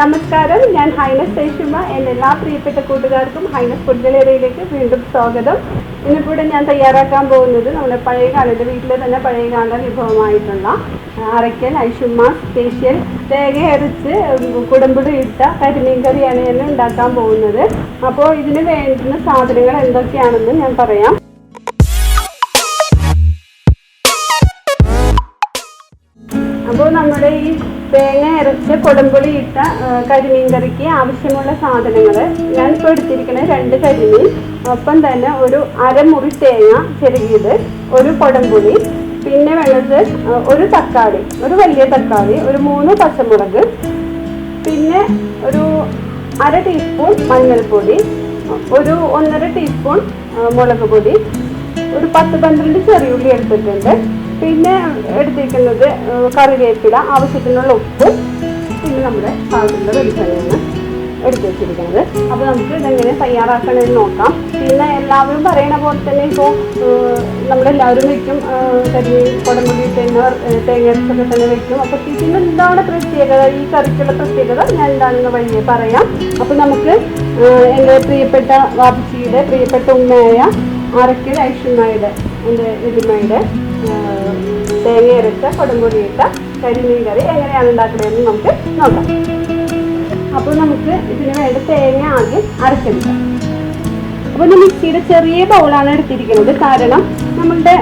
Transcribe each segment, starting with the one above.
നമസ്കാരം. ഞാൻ ഹൈനസ് ശേഷുമ എന്റെ എല്ലാ പ്രിയപ്പെട്ട കൂട്ടുകാർക്കും ഹൈനസ് ഫുഡ് ഗലേറിയയിലേക്ക് വീണ്ടും സ്വാഗതം. ഇന്നിപ്പോൾ ഞാൻ തയ്യാറാക്കാൻ പോകുന്നത് നമ്മുടെ പഴയ കാലത്ത് വീട്ടിലെ തന്നെ പഴയ കാല വിഭവമായിട്ടുള്ള അരയ്ക്കൽ ഐഷുമ സ്പെഷ്യൽ തേങ്ങ അരച്ച് കുടമ്പുടി ഇട്ട കരിമീൻ കറിയാണ് ഞാൻ ഉണ്ടാക്കാൻ പോകുന്നത്. അപ്പോൾ ഇതിന് വേണ്ടുന്ന സാധനങ്ങൾ എന്തൊക്കെയാണെന്ന് ഞാൻ പറയാം. തേങ്ങ ഇറച്ച് കൊടുമ്പുളി ഇട്ട കരിമീൻ കറിക്ക് ആവശ്യമുള്ള സാധനങ്ങൾ ഞാൻ ഇപ്പോൾ എടുത്തിരിക്കുന്നത് രണ്ട് കരിമീൻ ഒപ്പം തന്നെ ഒരു അരമുറി തേങ്ങ ചെറുകിയത് ഒരു കൊടംപുളി പിന്നെ വേണ്ടത് ഒരു തക്കാളി ഒരു വലിയ തക്കാളി ഒരു മൂന്ന് പച്ചമുളക് പിന്നെ ഒരു അര ടീസ്പൂൺ മഞ്ഞൾപ്പൊടി ഒരു ഒന്നര ടീസ്പൂൺ മുളക് പൊടി ഒരു പത്ത് പന്ത്രണ്ട് ചെറിയുള്ളി എടുത്തിട്ടുണ്ട്. പിന്നെ എടുത്തിരിക്കുന്നത് കറിവേപ്പില ആവശ്യത്തിനുള്ള ഉപ്പ് പിന്നെ നമ്മുടെ പാകത്തിന്റെ വെളിച്ചെണ്ണ എടുത്തു വെച്ചിരിക്കുന്നത്. അപ്പോൾ നമുക്ക് ഇതെങ്ങനെ തയ്യാറാക്കണമെന്ന് നോക്കാം. പിന്നെ എല്ലാവരും പറയണ പോലെ തന്നെ ഇപ്പോൾ നമ്മളെല്ലാവരും വെക്കും. കരി കുടമുടി തേങ്ങ തേങ്ങ അരച്ചൊക്കെ തന്നെ വെക്കും. അപ്പോൾ ഇതിന് എന്താണ് പ്രത്യേകത? ഈ കറിക്കുള്ള പ്രത്യേകത ഞാൻ എന്താണെന്ന് വഴിയെ പറയാം. അപ്പോൾ നമുക്ക് എന്റെ പ്രിയപ്പെട്ട വാപ്പച്ചിയുടെ പ്രിയപ്പെട്ട ഉമ്മയായ അരക്കൽ ഐഷുമ്മയുടെ എന്റെ എലിമയുടെ തേങ്ങ അരച്ച ഇട്ട കരിമീൻ കറി എങ്ങനെയാണ് ഉണ്ടാക്കുന്നതെന്ന് നമുക്ക് നോക്കാം. അപ്പോൾ നമുക്ക് ഇതിന് വേണ്ട തേങ്ങ ആദ്യം അരച്ചെടുക്കാം. അപ്പോൾ ഇത് മിക്സിയുടെ ചെറിയ ബൗളാണ് എടുത്തിരിക്കുന്നത്. കാരണം നമ്മളുടെ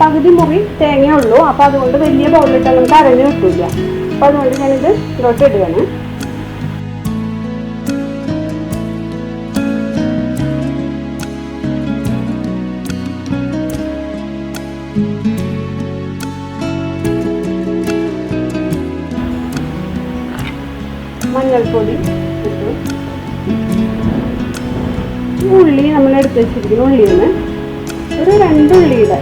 പകുതി മുറി തേങ്ങയുള്ളൂ അപ്പോൾ അതുകൊണ്ട് വലിയ ബൗളിട്ട് നമുക്ക് അരഞ്ഞു കിട്ടില്ല അപ്പോൾ അതുകൊണ്ട് ഞാനിത് ഇതിലോട്ട് ഇടുകയാണ്. മഞ്ഞൾപ്പൊടി ഇട്ടു. ഉള്ളി നമ്മൾ എടുത്ത് വെച്ചിരിക്കുന്ന ഉള്ളിന്ന് ഒരു രണ്ട് ഉള്ളിയുടെ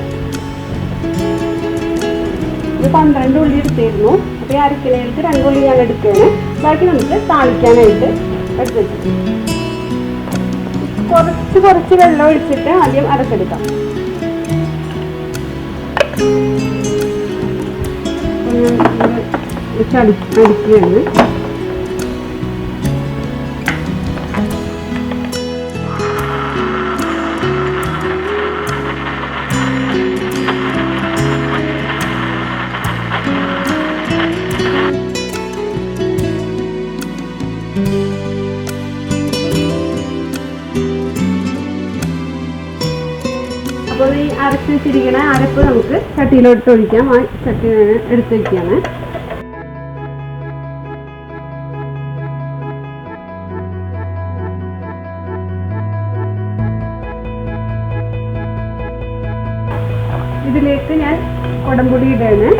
ഒരു പന്ത്രണ്ട് ഉള്ളി എടുത്തിരുന്നു. അപ്പോൾ ഈ അരക്കിലേക്ക് രണ്ട് ഉള്ളി ഞാൻ എടുക്കുകയാണ്. ബാക്കി നമുക്ക് താളിക്കാനായിട്ട് എടുത്ത് വെച്ചിട്ടുണ്ട് കുറച്ച് കുറച്ച് വെള്ളം ഒഴിച്ചിട്ട് ആദ്യം അരച്ചെടുക്കാം. അടിക്കുകയാണ് അപ്പോൾ ഈ അരച്ച് വെച്ചിരിക്കണ അരപ്പ് നമുക്ക് ചട്ടിയിലോട്ട് ഒഴിക്കാം. ആ ചട്ടി എടുത്ത് വയ്ക്കുകയാണ് ഇതിലേക്ക് ഞാൻ കുടംപൊടി ഇടുകയാണ്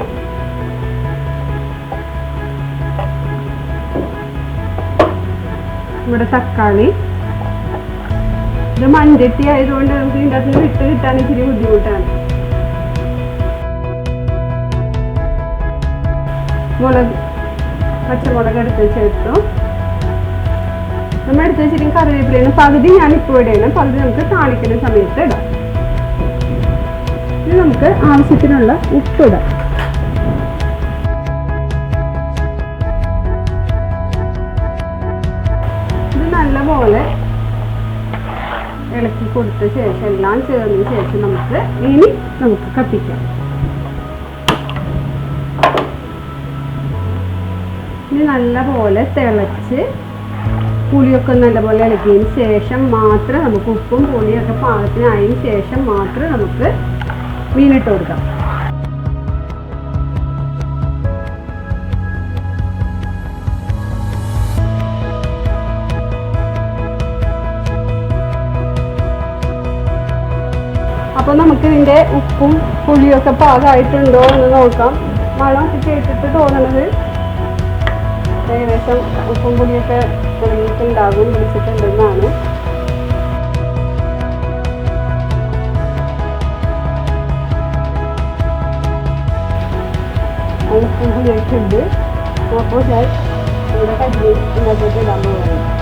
ഇവിടെ തക്കാളി. ഇത് മൺചട്ടി ആയതുകൊണ്ട് നമുക്ക് ഇതിന്റെ അകത്ത് വിട്ട് കിട്ടാൻ ഇച്ചിരി ബുദ്ധിമുട്ടാണ്. മുളക് പച്ചമുളക് എടുത്ത് ചേർത്തു. നമ്മൾ എടുത്ത് വെച്ചിട്ട് കറിവേപ്പിലയാണ് പകുതി ഞാൻ ഇപ്പോൾ ഇടണം പകുതി നമുക്ക് താളിക്കുന്ന സമയത്ത് ഇടാം. ഇനി നമുക്ക് ആവശ്യത്തിനുള്ള ഉപ്പ് ഇടാം. ഇത് നല്ലപോലെ ഇളക്കി കൊടുത്ത ശേഷം എല്ലാം ചേർന്ന ശേഷം നമുക്ക് ഇനി നമുക്ക് കത്തിക്കാം. ഇനി നല്ലപോലെ തിളച്ച് പുളിയൊക്കെ നല്ലപോലെ ഇളക്കിയതിന് ശേഷം മാത്രം നമുക്ക് ഉപ്പും പുളിയൊക്കെ പാകത്തിനായതിനു ശേഷം മാത്രം നമുക്ക് മീനിട്ട് കൊടുക്കാം. അപ്പോൾ നമുക്ക് ഇതിന്റെ ഉപ്പും പുളിയൊക്കെ പാകമായിട്ടുണ്ടോ എന്ന് നോക്കാം. മഴ കേട്ടിട്ട് തോന്നണത് ഏകദേശം ഉപ്പും പുളിയൊക്കെ തുടങ്ങിയിട്ടുണ്ടാകും പിടിച്ചിട്ടുണ്ടെന്നാണ് ഉപ്പും പുളിയൊക്കെ ഉണ്ട്. അപ്പോൾ ഞാൻ ഇവിടെ കഞ്ഞി ഇന്നത്തേക്ക് ഇടാൻ പോകുന്നത്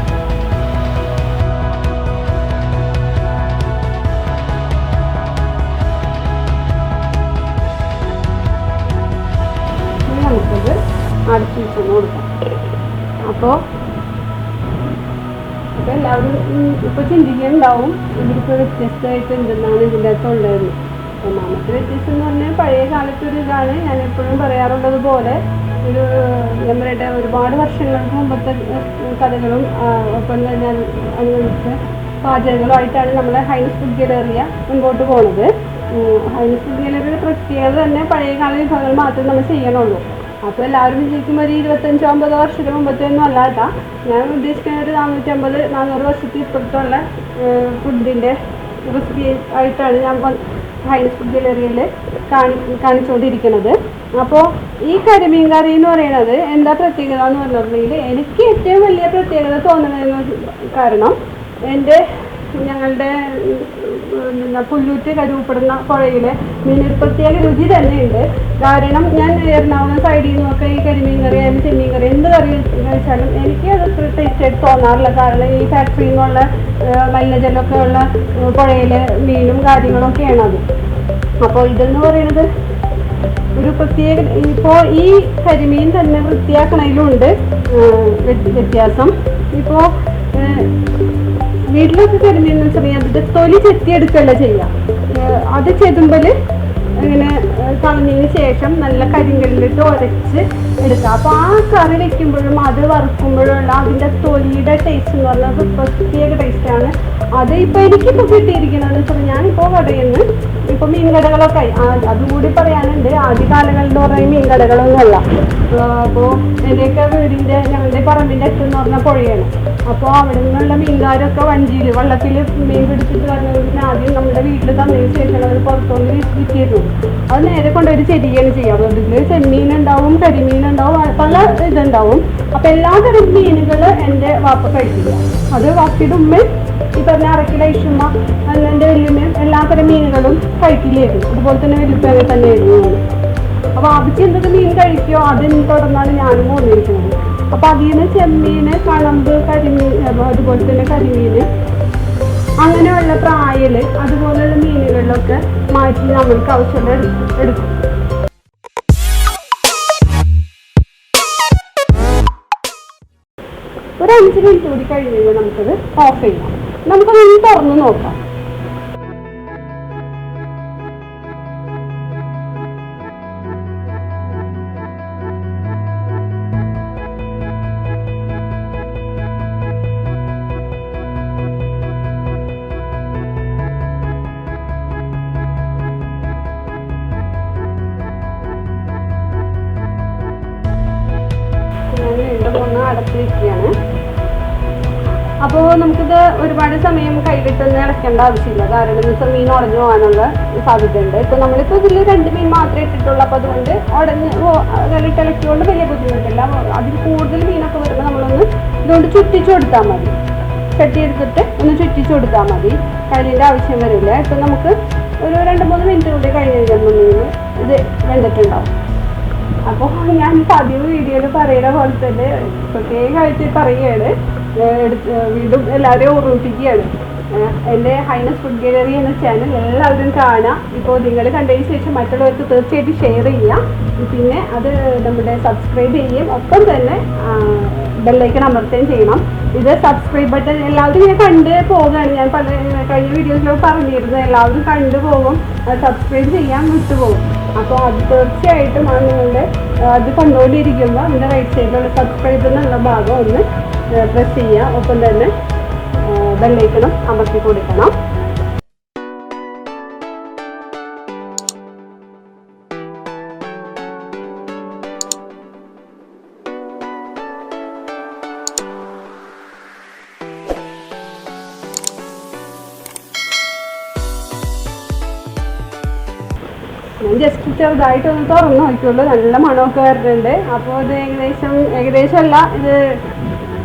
അടച്ചു വെച്ചൊന്ന് കൊടുക്കാം. അപ്പോൾ അപ്പോൾ എല്ലാവരും ഇപ്പൊ ചിന്തിക്കുന്നുണ്ടാവും ഇതിപ്പോൾ വ്യത്യസ്തമായിട്ട് എന്തെന്നാണ് ഇതിന്റെ അകത്തുള്ളത് ഒന്നാമത്തെ വ്യത്യസ്തം എന്ന് പറഞ്ഞാൽ പഴയ കാലത്തെ ഒരു ഇതാണ് ഞാൻ എപ്പോഴും പറയാറുള്ളത് പോലെ ഒരു പറയട്ടെ ഒരുപാട് വർഷങ്ങൾക്ക് മുമ്പത്തെ കഥകളും ഒപ്പം തന്നെ അനുബന്ധിച്ച് പാചകങ്ങളുമായിട്ടാണ് നമ്മളെ ഹൈനസ് ഫുഡ് ഗാലറിയ മുൻപോട്ട് പോകുന്നത് ഹൈനസ് ഫുഡ് ഗാലറിയുടെ പ്രത്യേകത തന്നെ പഴയ കാല വിഭവങ്ങൾ മാത്രമേ നമ്മൾ ചെയ്യണുള്ളൂ. അപ്പോൾ എല്ലാവരും വിചാരിക്കും ഒരു ഇരുപത്തഞ്ചോ അമ്പതോ വർഷത്തിന് മുമ്പത്തെ ഒന്നും അല്ല കേട്ടാ ഞാൻ ഉദ്ദേശിക്കുന്ന ഒരു നാനൂറ്റമ്പത് നാനൂറ് വർഷത്തിൽ ഇപ്പുറത്തുള്ള ഫുഡിന്റെ റെസിപ്പി ആയിട്ടാണ് ഞാൻ ഹൈനസ് ഫുഡ് ഗാലറിയിൽ കാണി കാണിച്ചുകൊണ്ടിരിക്കുന്നത് അപ്പോൾ ഈ കരിമീൻ കറി എന്ന് പറയുന്നത് എന്താ പ്രത്യേകത എന്ന് പറഞ്ഞിട്ടുണ്ടെങ്കിൽ എനിക്ക് ഏറ്റവും വലിയ പ്രത്യേകത തോന്നുന്നതിന് കാരണം എന്റെ ഞങ്ങളുടെ പുല്ലൂറ്റ് കരുവപ്പെടുന്ന പുഴയിലെ മീനൊരു പ്രത്യേക രുചി തന്നെയുണ്ട്. കാരണം ഞാൻ എറണാകുളം സൈഡിൽ നിന്നൊക്കെ ഈ കരിമീൻ കറി ആയാലും ചെമ്മീൻ കറി എന്ത് കറി കഴിച്ചാലും എനിക്ക് അത് ടേസ്റ്റ് ആയിട്ട് തോന്നാറില്ല. കാരണം ഈ ഫാക്ടറിയിൽ നിന്നുള്ള മലിനജലമൊക്കെ ഉള്ള പുഴയിലെ മീനും കാര്യങ്ങളൊക്കെയാണ് അത്. അപ്പോൾ ഇതെന്ന് പറയുന്നത് ഒരു പ്രത്യേക ഇപ്പോൾ ഈ കരിമീൻ തന്നെ വൃത്തിയാക്കണതിലുണ്ട് വ്യത്യാസം. ഇപ്പോൾ വീട്ടിലൊക്കെ കരിമീൻ എന്ന് വെച്ചിട്ടുണ്ടെങ്കിൽ അതിന്റെ തൊലി ചെത്തിയെടുക്കല്ല ചെയ്യുക ഏഹ്, അത് ചെതുമ്പൽ ഇങ്ങനെ ഏഹ്, കളഞ്ഞതിന് ശേഷം നല്ല കരിങ്കല്ലിട്ട് ഉരച്ച് എടുക്കുക അപ്പോൾ ആ കറി വെക്കുമ്പോഴും അത് വറുക്കുമ്പോഴുള്ള അതിന്റെ തൊലിയുടെ ടേസ്റ്റ് എന്ന് പറഞ്ഞാൽ അത് പ്രത്യേക ടേസ്റ്റാണ് അത് ഇപ്പോൾ എനിക്കിപ്പോൾ കിട്ടിയിരിക്കുന്നത് വെച്ചാൽ ഞാനിപ്പോൾ കടയിൽ നിന്ന് ഇപ്പോൾ മീൻ കടകളൊക്കെ ആയി. അതുകൂടി പറയാനുണ്ട്. ആദ്യ കാലങ്ങളിൽ പറഞ്ഞാൽ മീൻ കടകളൊന്നുമല്ല അപ്പോൾ എന്റെയൊക്കെ വീടിന്റെ ഞങ്ങളുടെ പറമ്പിന്റെ അടുത്ത് പറഞ്ഞ പുഴയാണ്. അപ്പോൾ അവിടെ നിന്നുള്ള മീൻകാരൊക്കെ വഞ്ചിയിൽ വള്ളത്തിൽ മീൻ പിടിച്ചിട്ട് കാരണം ആദ്യം നമ്മുടെ വീട്ടിൽ തന്നതിന് ശേഷം അവർ പുറത്തുനിന്ന് വിറ്റിരുന്നു അത് നേരെ കൊണ്ട് ഒരു ചെടിയാണ് ചെയ്യാം. അതിൽ ചെമ്മീൻ ഉണ്ടാവും കരിമീൻ ഉണ്ടാവും പല ഇതുണ്ടാവും. അപ്പൊ എല്ലാ തരം മീനുകൾ എന്റെ വാപ്പ കഴിക്കില്ല. അത് വാപ്പിയുടെ ഉമ്മ ഈ പറഞ്ഞ അരക്കില ഇഷുമ്മ എന്റെ വലിയമ്മയും എല്ലാ തരം മീനുകളും കഴിക്കില്ലായിരുന്നു. അതുപോലെ തന്നെ വല്യപ്പ തന്നെയായിരുന്നു അപ്പൊ ആദ്യം എന്തൊക്കെ മീൻ കഴിക്കോ അതിന് തുടർന്നാണ് ഞാനും പോന്നിരിക്കുന്നത് അപ്പൊ അതിൽ നിന്ന് ചെമ്മീന് കളമ്പ് കരിമീൻ അതുപോലെ തന്നെ കരിമീന് അങ്ങനെയുള്ള പ്രായൽ അതുപോലെയുള്ള മീനുകളിലൊക്കെ മാറ്റി നമ്മൾക്ക് ആവശ്യമുള്ള എടുക്കും. ഒരു അഞ്ച് മിനിറ്റ് കൂടി കഴിയുമ്പോൾ നമുക്കത് ഓഫ് ചെയ്യാം. നമുക്കതൊന്ന് തുറന്ന് നോക്കാം. ഒരുപാട് സമയം കൈവിട്ടൊന്നും ഇളക്കേണ്ട ആവശ്യമില്ല. കാരണം എന്ന് വെച്ചാൽ മീൻ ഉടഞ്ഞു പോകാനുള്ള സാധ്യതയുണ്ട്. ഇപ്പൊ നമ്മളിപ്പോ ഇതിൽ രണ്ട് മീൻ മാത്രമേ ഇട്ടിട്ടുള്ളൂ. അപ്പോൾ അതുകൊണ്ട് ഉടഞ്ഞ് ഇട്ട് ഇളക്കിയോണ്ട് വലിയ ബുദ്ധിമുട്ടില്ല. അതിൽ കൂടുതൽ മീനൊക്കെ വരുമ്പോൾ നമ്മളൊന്ന് ഇതുകൊണ്ട് ചുറ്റിച്ചു കൊടുത്താൽ മതി. കെട്ടിയെടുത്തിട്ട് ഒന്ന് ചുറ്റിച്ചു കൊടുത്താൽ മതി. കഴിഞ്ഞിന്റെ ആവശ്യം വരില്ല. ഇപ്പം നമുക്ക് ഒരു രണ്ട് മൂന്ന് മിനിറ്റ് കൂടി കഴിഞ്ഞ് മീൻ ഇത് വെന്തിട്ടുണ്ടാവും. അപ്പോൾ ഞാൻ പതിവ് വീഡിയോയിൽ പറയുന്ന പോലെ തന്നെ പ്രത്യേകമായിട്ട് പറയുകയാണ്. വീണ്ടും എല്ലാവരെയും ഓർമ്മിപ്പിക്കുകയാണ് എന്റെ ഹൈനസ് ഫുഡ് ഗാലറി എന്ന ചാനൽ എല്ലാവരും കാണാം. ഇപ്പോൾ നിങ്ങൾ കണ്ടതിന് ശേഷം മറ്റുള്ളവർക്ക് തീർച്ചയായിട്ടും ഷെയർ ചെയ്യാം. പിന്നെ അത് നമ്മുടെ സബ്സ്ക്രൈബ് ചെയ്യുകയും ഒപ്പം തന്നെ ബെല്ലൈക്കൺ അമർത്തുകയും ചെയ്യണം. ഇത് സബ്സ്ക്രൈബ് ബട്ടൺ എല്ലാവരും ഞാൻ കണ്ട് പോകുകയാണ് ഞാൻ പല കഴിഞ്ഞ വീഡിയോസിലൊക്കെ പറഞ്ഞിരുന്നു എല്ലാവരും കണ്ടു പോകും. സബ്സ്ക്രൈബ് ചെയ്യാൻ വിട്ടുപോകും. അപ്പോൾ അത് തീർച്ചയായിട്ടും ആ നിങ്ങളുടെ അത് കണ്ടുകൊണ്ടിരിക്കുമ്പോൾ അതിന്റെ റൈറ്റ് സൈഡിലുള്ള സബ്സ്ക്രൈബ് എന്നുള്ള ഭാഗം ഒന്ന് പ്രസ് ചെയ്യുക ഒപ്പം തന്നെ ബെല്ലൈക്കണം അമർത്തി കൊടുക്കണം. ഞാൻ ജസ്റ്റ് ചെറുതായിട്ടൊന്ന് തുറന്നു നോക്കിയുള്ളൂ. നല്ല മണമൊക്കെ വരുന്നുണ്ട് അപ്പോൾ ഇത് ഏകദേശം ഏകദേശം അല്ല ഇത്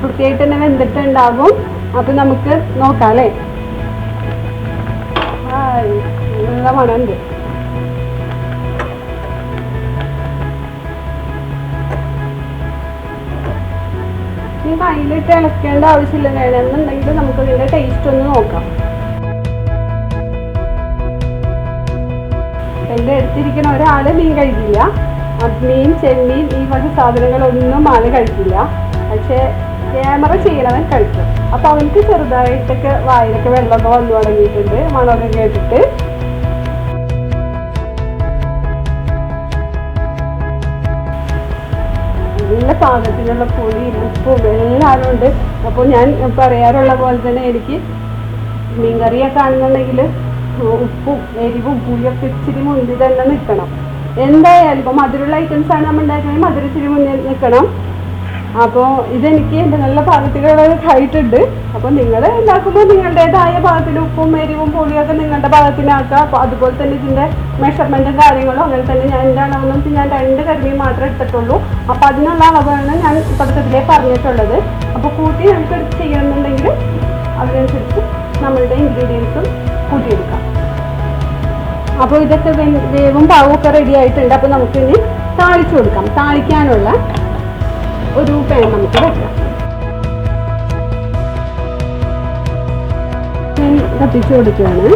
വൃത്തിയായിട്ട് തന്നെ വെന്തിട്ടുണ്ടാകും. അപ്പം നമുക്ക് നോക്കാം അല്ലേ? നല്ല മണമുണ്ട്. ഈ കയ്യിലിട്ട് ഇളക്കേണ്ട ആവശ്യമില്ല വേണമെന്നുണ്ടെങ്കിൽ നമുക്ക് ഇതിന്റെ ടേസ്റ്റ് ഒന്ന് നോക്കാം. എന്റെ അടുത്തിരിക്കുന്ന ഒരാൾ മീൻ കഴിക്കില്ല. അത് മീൻ ചെമ്മീൻ ഈ വക സാധനങ്ങളൊന്നും ആൾ കഴിക്കില്ല. പക്ഷേ ക്യാമറ ചെയ്യണവൻ കഴിക്കും അപ്പൊ അവനക്ക് ചെറുതായിട്ടൊക്കെ വായിലൊക്കെ വെള്ളമൊക്കെ വന്നു തുടങ്ങിയിട്ടുണ്ട്. മണമൊക്കെ കേട്ടിട്ട്. നല്ല പാകത്തിനുള്ള പുളിയും ഉപ്പും എല്ലാവരും ഉണ്ട്. അപ്പോൾ ഞാൻ പറയാറുള്ള പോലെ തന്നെ എനിക്ക് മീൻകറിയൊക്കെ ആണെന്നുണ്ടെങ്കിൽ ഉപ്പും എരിവും പുളിയൊക്കെ ഇച്ചിരി മുന്നിൽ തന്നെ നിൽക്കണം. എന്തായാലും ഇപ്പോൾ മധുരമുള്ള ഐറ്റംസ് ആണ് നമ്മൾ ഉണ്ടാക്കുന്നത് മധുര ഇച്ചിരി മുന്നിൽ നിൽക്കണം. അപ്പോൾ ഇതെനിക്ക് എന്റെ നല്ല പാകത്തിലുള്ള ആയിട്ടുണ്ട്. അപ്പോൾ നിങ്ങൾ ഉണ്ടാക്കുമ്പോൾ നിങ്ങളുടേതായ പാകത്തിൽ ഉപ്പും എരിവും പുളിയൊക്കെ നിങ്ങളുടെ പാകത്തിനാക്കുക അപ്പോൾ അതുപോലെ തന്നെ ഇതിന്റെ മെഷർമെന്റും കാര്യങ്ങളും അങ്ങനെ തന്നെ ഞാൻ എന്റെ അളവെന്ന് വെച്ചാൽ ഞാൻ രണ്ട് കരിമീൻ മാത്രമേ എടുത്തിട്ടുള്ളൂ. അപ്പോൾ അതിനുള്ള അളവാണ് ഞാൻ തുടക്കത്തിലേ പറഞ്ഞിട്ടുള്ളത്. അപ്പോൾ കൂട്ടി നമുക്ക് ചെയ്യണമെന്നുണ്ടെങ്കിൽ അതിനനുസരിച്ച് നമ്മളുടെ ഇൻഗ്രീഡിയൻസും കൂട്ടിയെടുക്കാം അപ്പോൾ ഇതൊക്കെ വേവും പാവമൊക്കെ റെഡി ആയിട്ടുണ്ട്. അപ്പോൾ നമുക്കിനി താളിച്ചു കൊടുക്കാം. താളിക്കാനുള്ള ഒരു പേന നമുക്ക് വെക്കാം. കത്തിച്ച് കൊടുക്കുകയാണ്.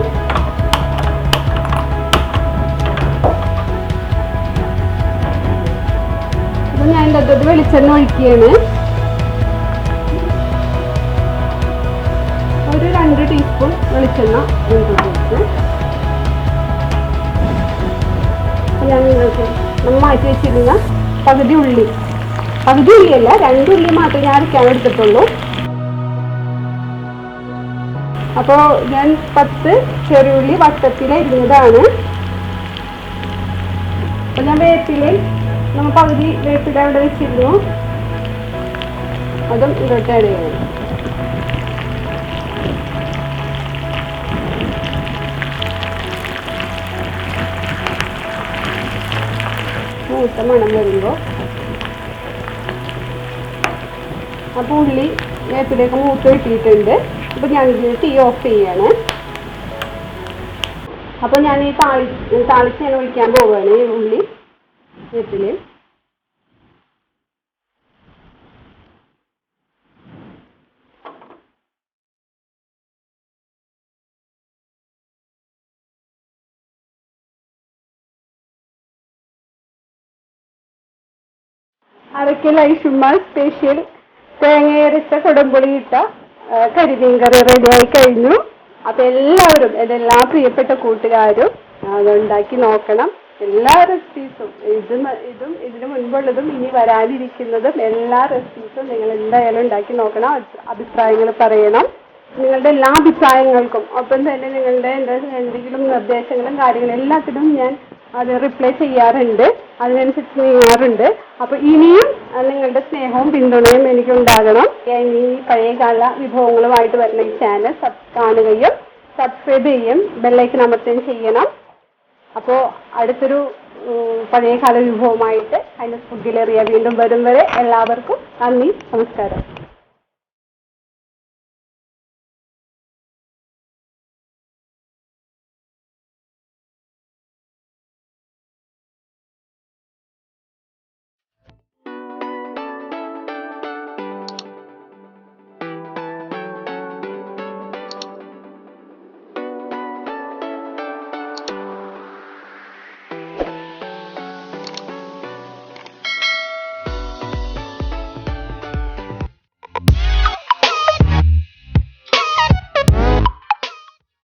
അപ്പൊ ഞാൻ എന്റെ അകത്തോട്ട് വെളിച്ചെണ്ണ ഒഴിക്കുകയാണ്. ഒരു രണ്ട് ടീസ്പൂൺ വെളിച്ചെണ്ണ ഞാൻ നിങ്ങൾക്ക് നമ്മൾ മാറ്റി വെച്ചിരുന്ന പകുതി ഉള്ളി പകുതി ഉള്ളിയല്ല രണ്ട് ഉള്ളി മാത്രമേ ഞാൻ അരയ്ക്കാൻ എടുത്തിട്ടുള്ളൂ. അപ്പോൾ ഞാൻ പത്ത് ചെറിയുള്ളി വട്ടത്തിൽ അരിഞ്ഞതാണ്. അപ്പോൾ ഞാൻ വേപ്പിൽ നമ്മൾ പകുതി വേപ്പില അവിടെ വെച്ചിരുന്നു. അതും ഇതൊക്കെ ആഡ് ചെയ്യണം. മണം വരുമ്പോൾ അപ്പോൾ ഉള്ളി നേരത്തിലേക്ക് മൂത്ത് കിട്ടിയിട്ടുണ്ട് അപ്പോൾ ഇതിന് തീ ഓഫ് ചെയ്യാണ്. അപ്പോൾ ഞാൻ ഈ താളി താളിച്ച് ഞാൻ ഒഴിക്കാൻ പോവുകയാണ് ഈ ഉള്ളി വേപ്പിൽ അരക്കൽ ഐഷുമാർ സ്പെഷ്യൽ തേങ്ങയരച്ച കൊടുമ്പുളിയിട്ട കരിമീൻ കറി റെഡിയായി കഴിഞ്ഞു. അപ്പൊ എല്ലാവരും എല്ലാ പ്രിയപ്പെട്ട കൂട്ടുകാരും അതുണ്ടാക്കി നോക്കണം. എല്ലാ റെസിപ്പീസും ഇതും ഇതും ഇതിനു മുൻപുള്ളതും ഇനി വരാനിരിക്കുന്നതും എല്ലാ റെസിപ്പീസും നിങ്ങൾ എന്തായാലും ഉണ്ടാക്കി നോക്കണം. അഭിപ്രായങ്ങൾ പറയണം. നിങ്ങളുടെ എല്ലാ അഭിപ്രായങ്ങൾക്കും ഒപ്പം തന്നെ നിങ്ങളുടെ എന്ത- എന്തെങ്കിലും നിർദ്ദേശങ്ങളും കാര്യങ്ങളും എല്ലാത്തിനും ഞാൻ അത് റിപ്ലൈ ചെയ്യാറുണ്ട്. അതിനനുസരിച്ച് നീങ്ങാറുണ്ട് അപ്പൊ ഇനിയും നിങ്ങളുടെ സ്നേഹവും പിന്തുണയും എനിക്ക് ഉണ്ടാകണം ഇനി പഴയകാല വിഭവങ്ങളുമായിട്ട് വരുന്ന ഈ ചാനൽ കാണുകയും സബ്സ്ക്രൈബ് ചെയ്യും ബെല്ലൈക്കൻ അമർത്തുകയും ചെയ്യണം. അപ്പോൾ അടുത്തൊരു പഴയകാല വിഭവമായിട്ട് അതിന്റെ ഫുഡിലേറിയ വീണ്ടും വരും വരെ എല്ലാവർക്കും നന്ദി നമസ്കാരം.